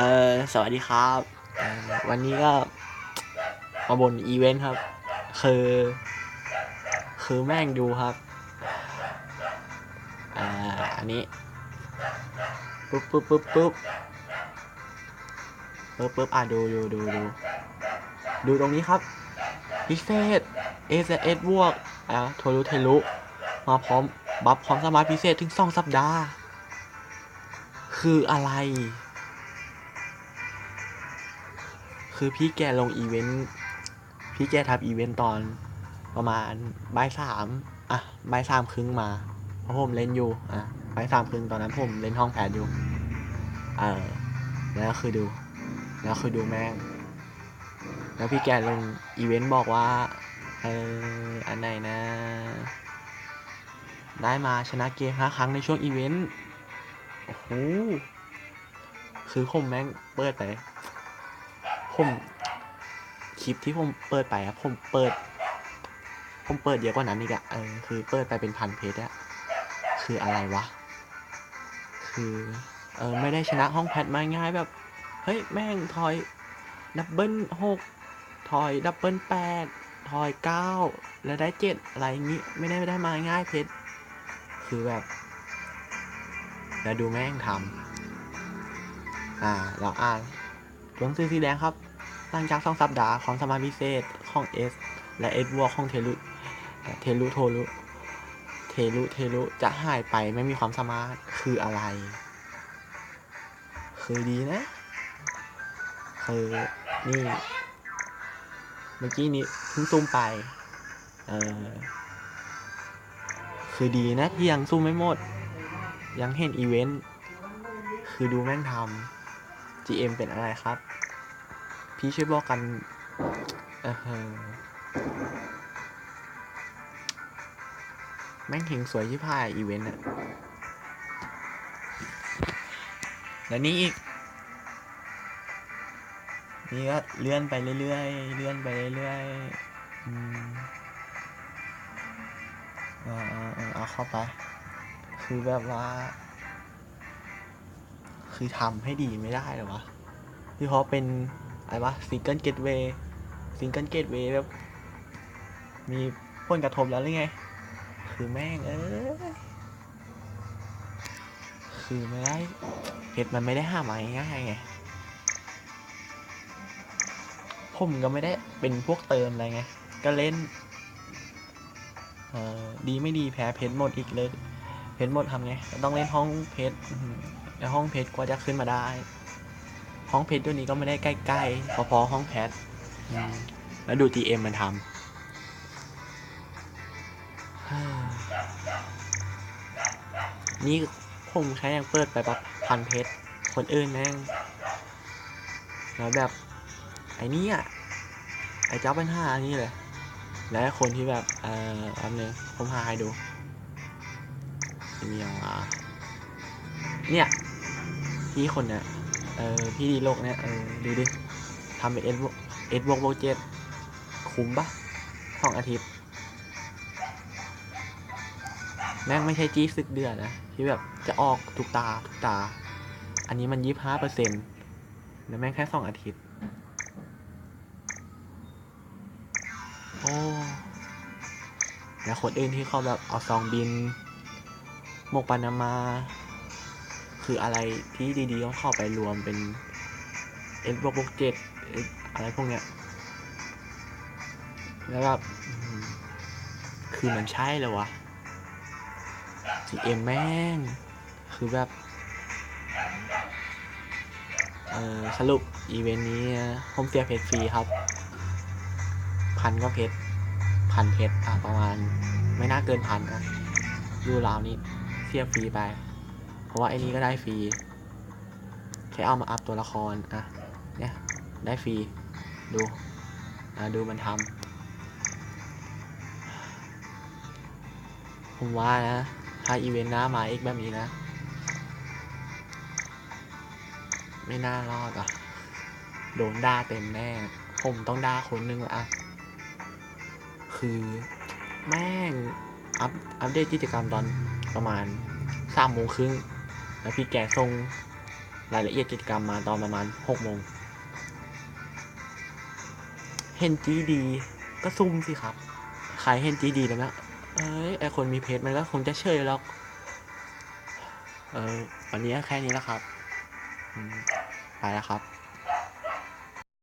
เออสวัสดีครับวันนี้ก็มาบนอีเวนต์ครับ คือ คือแม่งดูครับ อ่า อันนี้ ปุ๊บปุ๊บปุ๊บปุ๊บปุ๊บปุ๊บอะดูดูดูดูดูตรงนี้ครับพิเศษเอสเอสบวกอะโทรุเทลุมาพร้อม บัฟพร้อมสมาร์ทพิเศษถึงสองสัปดาห์ คืออะไร คือพี่แกลงอีเวนต์พี่แกทำอีเวนต์ตอนประมาณบ่ายสามอะบ่ายสามครึ่งมาเพราะผมเล่นอยู่อะบ่ายสามครึ่งตอนนั้นผมเล่นห้องแพทอยู่เออแล้วคือดู แล้วคือดูแม่ง แล้วพี่แกลงอีเวนต์บอกว่าเอออันไหนนะ ได้มาชนะเกมห้าครั้งในช่วงอีเวนต์โอ้โหคือผมแม่งเปิดไป ผมคลิปที่ผมเปิดไปอะผมเปิด ผมเปิดเยอะกว่านั้นอีกอะเออคือเปิดไปเป็นพันเพจอะคืออะไรวะ คือเออไม่ได้ชนะห้องแพทมาง่ายแบบ เฮ้ย แม่งทอยดับเบิลหกทอยดับเบิลแปดทอยเก้าแล้วได้เจ็ดอะไรอย่างงี้ไม่ได้ไม่ได้มาง่ายเพชรคือแบบ แล้วดูแม่งทำอ่า เราอ่านหนังสือสีแดงครับ หลังจากสองสัปดาห์ของสมาร์ทพิเศษของ S และ S บวกของเทลุเทลุโทลุเทลุเทลุจะหายไปไม่มีความสามารถคืออะไร คือดีนะ คือนี่ เมื่อกี้นี้เพิ่งซูมไปเออคือดีนะที่ยังซูมไม่หมด ยังเห็นอีเวนต์คือดูแม่งทำ GM เป็นอะไรครับ พี่ช่วยบอกกันเออแม่งเฮงสวยที่พายอีเวนต์อะแล้วนี่อีก นี่ก็เลื่อนไปเรื่อยๆ เลื่อนไปเรื่อยๆอืมเอาเอาเอาเข้าไป คือแบบว่า คือทำให้ดีไม่ได้เหรอวะที่เพราะเป็น อะไรวะซิงเกิลเกตเวย์ซิงเกิลเกตเวย์แบบ มีผลกระทบแล้วหรือไง คือแม่งเอ้ยคือไม่ได้เพชรมันไม่ได้ห้ามาง่ายไงผมก็ไม่ได้เป็นพวกเติมอะไรไง ก็เล่น เออดีไม่ดีแพ้เพชรหมดอีกเลย เพชรหมดทำไง ต้องเล่นห้องเพชรอื้อหือแล้วห้องเพชรกว่าจะขึ้นมาได้ ห้องเพชรตัวนี้ก็ไม่ได้ใกล้ๆพอๆห้องแพทอืมแล้วดู GM มันทำฮ่านี่ผมแค่ยังเปิดไปแบบพันเพชรคนอื่นแม่งแล้วแบบ ไอ้นี่อะไอ้เจ้าปัญหานี่เลยและคนที่แบบเอ่อแป๊บนึงผมหาให้ดูมีอย่างอะเนี่ยพี่คนเนี่ย เออพี่ดีโลกเนี่ยเออดูดิทำเป็นเอ็ดเอ็ดวกโบเจ็ดคุ้มปะสองอาทิตย์ แม่งไม่ใช่จี้ซึกเดือดนะ ที่แบบจะออกทุกตาทุกตา อันนี้มันยี่ห้าเปอร์เซ็นต์แล้วแม่งแค่สองอาทิตย์ โอ้แล้วคนอื่นที่เขาแบบเอาซองบิน หมกปานามา คืออะไรที่ดีๆต้องเข้าไปรวมเป็นเอ็นบวกบวกเจ็ดอะไรพวกเนี้ยแล้วแบบคือมันใช่เลยวะ GM แม่ง คือแบบ เออสรุปอีเวนต์นี้นะผมเสียเพชรฟรีครับ พันก็เพชร พันเพชรอะประมาณ ไม่น่าเกินพันนะยูราวนี้เสียฟรีไป เพราะว่าไอ้นี้ก็ได้ฟรีแค่เอามาอัพตัวละครอะเนี่ยได้ฟรีดูอะดูมันทำผมว่านะ ถ้าอีเวนต์หน้ามาอีกแบบนี้นะ ไม่น่ารอดอะ โดนด่าเต็มแน่ ผมต้องด่าคนนึงอะคือแม่งอัพอัปเดตกิจกรรมตอนประมาณสามโมงครึ่ง แล้วพี่แกส่งรายละเอียดกิจกรรมมาตอนประมาณหกโมงเห็นจีดีก็ซุ่มสิครับ ขายเห็นจีดีแล้วนะเอ้ยไอคนมีเพจมันก็คงจะเชยหรอก เออวันนี้แค่นี้แล้วครับ ไปแล้วครับ